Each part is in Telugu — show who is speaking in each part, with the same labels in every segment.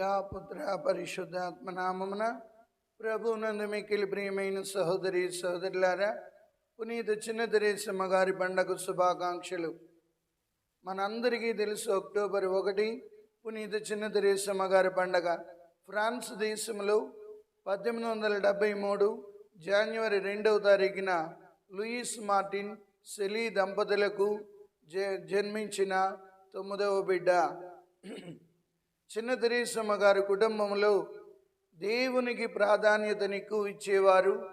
Speaker 1: పిత పుత్ర పరిశుద్ధాత్మ నామమున ప్రభునందు మిక్కిలి ప్రియమైన సహోదరి సహోదరులారా పునీత చిన్న తెరేసమ్మ గారి పండగ శుభాకాంక్షలు. మనందరికీ తెలుసు అక్టోబర్ ఒకటి పునీత చిన్న తెరేసమ్మ గారి పండగ. ఫ్రాన్స్ దేశంలో పద్దెనిమిది వందల డెబ్బై మూడు జనవరి రెండవ తారీఖున లూయిస్ మార్టిన్ సెలీ దంపతులకు జ జన్మించిన తొమ్మిదవ బిడ్డ. చిన్న తెరేసమ్మ గారి కుటుంబంలో దేవునికి ప్రాధాన్యతను ఎక్కువ ఇచ్చేవారు.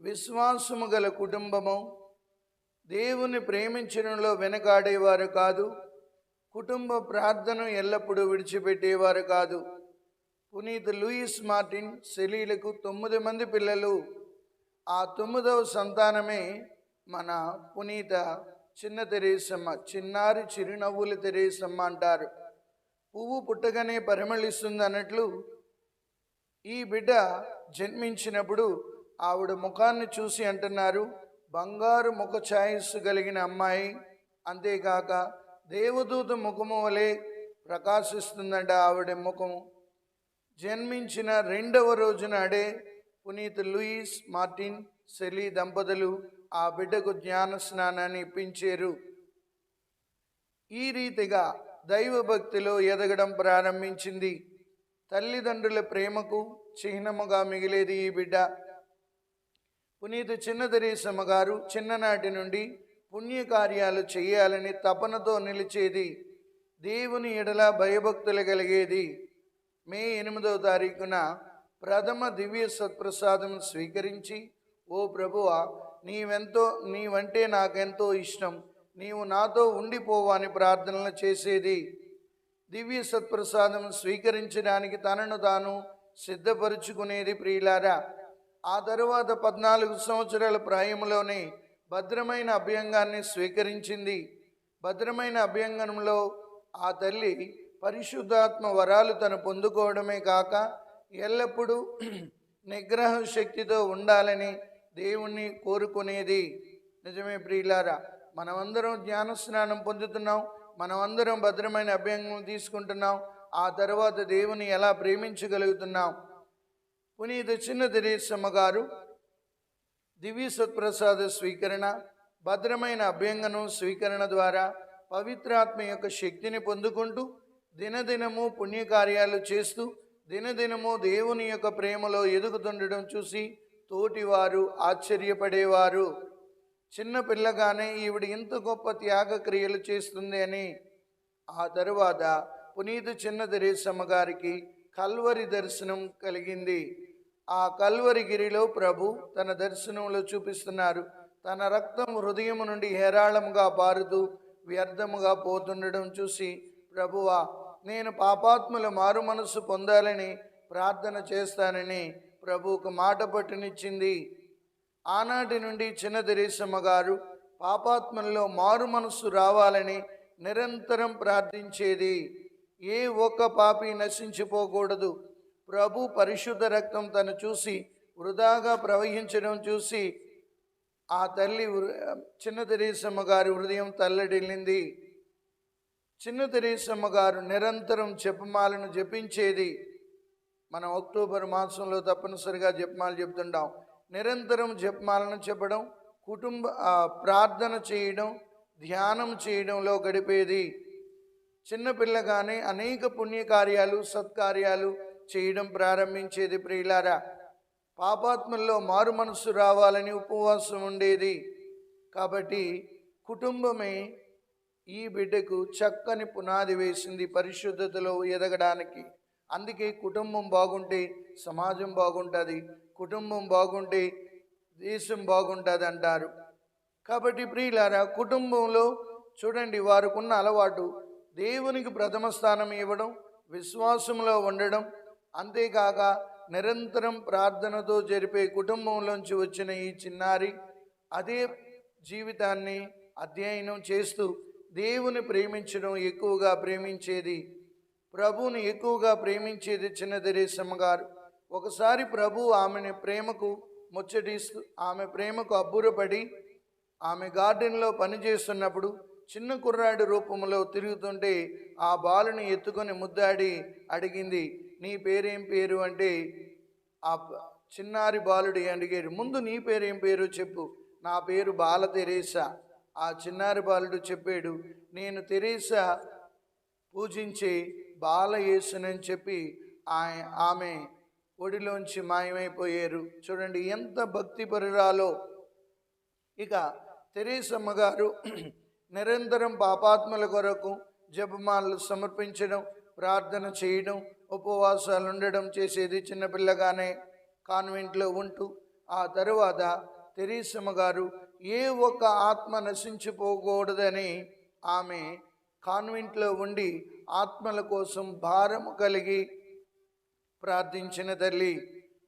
Speaker 1: విశ్వాసము గల కుటుంబము. దేవుని ప్రేమించడంలో వెనకాడేవారు కాదు. కుటుంబ ప్రార్థన ఎల్లప్పుడూ విడిచిపెట్టేవారు కాదు. పునీత లూయిస్ మార్టిన్ సెలీలకు తొమ్మిది మంది పిల్లలు. ఆ తొమ్మిదవ సంతానమే మన పునీత చిన్న తెరేసమ్మ చిన్నారి చిరునవ్వుల తెరేసమ్మ అంటారు. పువ్వు పుట్టగానే పరిమళిస్తుంది అన్నట్లు ఈ బిడ్డ జన్మించినప్పుడు ఆవిడ ముఖాన్ని చూసి అంటున్నారు బంగారు ముఖ ఛాయస్సు కలిగిన అమ్మాయి అంతేకాక దేవదూత ముఖము వలె ప్రకాశిస్తుందంట ఆవిడ ముఖము జన్మించిన రెండవ రోజు నాడే పునీత్ లూయిస్ మార్టిన్ సెలీ దంపతులు ఆ బిడ్డకు జ్ఞాన స్నానాన్ని ఇప్పించారు. ఈ రీతిగా దైవభక్తిలో ఎదగడం ప్రారంభించింది. తల్లిదండ్రుల ప్రేమకు చిహ్నముగా మిగిలేది ఈ బిడ్డ. పునీత చిన్నదరేశమ్మ గారు చిన్ననాటి నుండి పుణ్యకార్యాలు చేయాలని తపనతో నిలిచేది. దేవుని ఎడల భయభక్తులు కలిగేది. మే ఎనిమిదవ తారీఖున ప్రథమ దివ్య సత్ప్రసాదం స్వీకరించి ఓ ప్రభువ నీవెంతో నీవంటే నాకెంతో ఇష్టం. నీవు నాతో ఉండిపోవని ప్రార్థనలు చేసేది. దివ్య సత్ప్రసాదం స్వీకరించడానికి తనను తాను సిద్ధపరుచుకునేది ప్రియులారా. ఆ తరువాత పద్నాలుగు సంవత్సరాల ప్రాయంలోనే భద్రమైన అభ్యంగాన్ని స్వీకరించింది. భద్రమైన అభ్యంగనంలో ఆ తల్లి పరిశుద్ధాత్మ వరాలు తను పొందుకోవడమే కాక ఎల్లప్పుడూ నిగ్రహ శక్తితో ఉండాలని దేవుణ్ణి కోరుకునేది. నిజమే ప్రియులారా. మనమందరం జ్ఞానస్నానం పొందుతున్నాం మనమందరం భద్రమైన అభ్యంగం తీసుకుంటున్నాం ఆ తర్వాత దేవుని ఎలా ప్రేమించగలుగుతున్నాం? పునీత చిన్న తెరేసమ్మ గారు దివ్య సత్ప్రసాద స్వీకరణ భద్రమైన అభ్యంగనం స్వీకరణ ద్వారా పవిత్రాత్మ యొక్క శక్తిని పొందుకుంటూ దినదినము పుణ్యకార్యాలు చేస్తూ దినదినము దేవుని యొక్క ప్రేమలో ఎదుగుతుండడం చూసి తోటివారు ఆశ్చర్యపడేవారు. చిన్న పిల్లగానే ఈవిడ ఇంత గొప్ప త్యాగ క్రియలు చేస్తుంది అని ఆ తరువాత పునీత చిన్న తెరేసమ్మ గారికి కల్వరి దర్శనం కలిగింది. ఆ కల్వరి గిరిలో ప్రభు తన దర్శనంలో చూపిస్తున్నారు. తన రక్తం హృదయం నుండి హేరాళముగా పారుతూ వ్యర్థముగా పోతుండడం చూసి ప్రభువా నేను పాపాత్ముల మారు మనస్సు పొందాలని ప్రార్థన చేస్తానని ప్రభువుకు మాట పట్టునిచ్చింది. ఆనాటి నుండి చిన్న తెరేసమ్మ గారు పాపాత్మల్లో మారు మనస్సు రావాలని నిరంతరం ప్రార్థించేది. ఏ ఒక్క పాపి నశించిపోకూడదు. ప్రభు పరిశుద్ధ రక్తం తను చూసి వృధాగా ప్రవహించడం చూసి ఆ తల్లి హృ- చిన్న తెరేసమ్మ గారి హృదయం తల్లడిల్లింది. చిన్న తెరేసమ్మ గారు నిరంతరం జపమాలను జపించేది. మనం అక్టోబర్ మాసంలో తప్పనిసరిగా జపమాలు చెప్తుంటాం నిరంతరం జపమాలను చెప్పడం కుటుంబ ప్రార్థన చేయడం ధ్యానం చేయడంలో గడిపేది. చిన్నపిల్లగానే అనేక పుణ్యకార్యాలు సత్కార్యాలు చేయడం ప్రారంభించేది ప్రియులారా. పాపాత్మల్లో మారు మనస్సు రావాలని ఉపవాసం ఉండేది. కాబట్టి కుటుంబమే ఈ బిడ్డకు చక్కని పునాది వేసింది పరిశుద్ధతలో ఎదగడానికి. అందుకే కుటుంబం బాగుంటే సమాజం బాగుంటుంది. కుటుంబం బాగుంటే దేశం బాగుంటుంది అంటారు కాబట్టి ప్రియులారా కుటుంబంలో చూడండి వారికున్న అలవాటు దేవునికి ప్రథమ స్థానం ఇవ్వడం విశ్వాసంలో ఉండడం అంతేకాక నిరంతరం ప్రార్థనతో జరిపే కుటుంబంలోంచి వచ్చిన ఈ చిన్నారి అదే జీవితాన్ని అధ్యయనం చేస్తూ దేవుని ప్రేమించడం ఎక్కువగా ప్రేమించేది ప్రభువుని ఎక్కువగా ప్రేమించేది చిన్న తెరేసమ్మ గారు. ఒకసారి ప్రభు ఆమెని ప్రేమకు ముచ్చటిస్తూ ఆమె ప్రేమకు అబ్బురపడి ఆమె గార్డెన్లో పనిచేస్తున్నప్పుడు చిన్న కుర్రాడి రూపంలో తిరుగుతుంటే ఆ బాలుని ఎత్తుకొని ముద్దాడి అడిగింది నీ పేరేం పేరు? అంటే ఆ చిన్నారి బాలుడి అడిగాడు ముందు నీ పేరేం పేరు చెప్పు నా పేరు బాల తెరేసా. ఆ చిన్నారి బాలుడు చెప్పాడు నేను తెరేసా పూజించి బాల యేసునని చెప్పి ఆమె ఒడిలోంచి మాయమైపోయారు. చూడండి ఎంత భక్తిపరురాలో. ఇక తెరేసమ్మ గారు నిరంతరం పాపాత్మల కొరకు జపమాలలు సమర్పించడం ప్రార్థన చేయడం ఉపవాసాలు ఉండడం చేసేది చిన్నపిల్లగానే కాన్వెంట్లో ఉంటూ ఆ తరువాత తెరీసమ్మ గారు ఏ ఒక్క ఆత్మ నశించిపోకూడదని ఆమె కాన్వెంట్లో ఉండి ఆత్మల కోసం భారము కలిగి ప్రార్థించిన తల్లి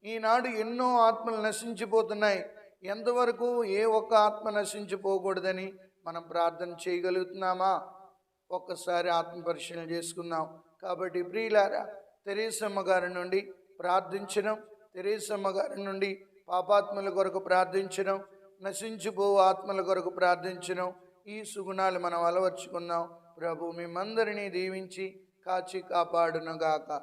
Speaker 1: ఈనాడు ఎన్నో ఆత్మలు నశించిపోతున్నాయి. ఎంతవరకు ఏ ఒక్క ఆత్మ నశించిపోకూడదని మనం ప్రార్థన చేయగలుగుతున్నామా? ఒక్కసారి ఆత్మ పరిశీలన చేసుకుందాం. కాబట్టి ప్రియులారా తెరేసమ్మ గారి నుండి ప్రార్థించడం తెరేసమ్మ గారి నుండి పాపాత్మల కొరకు ప్రార్థించడం నశించిపో ఆత్మల కొరకు ప్రార్థించడం ఈ సుగుణాలు మనం అలవర్చుకుందాం. ప్రభు మేమందరినీ దీవించి కాచి కాపాడునగాక.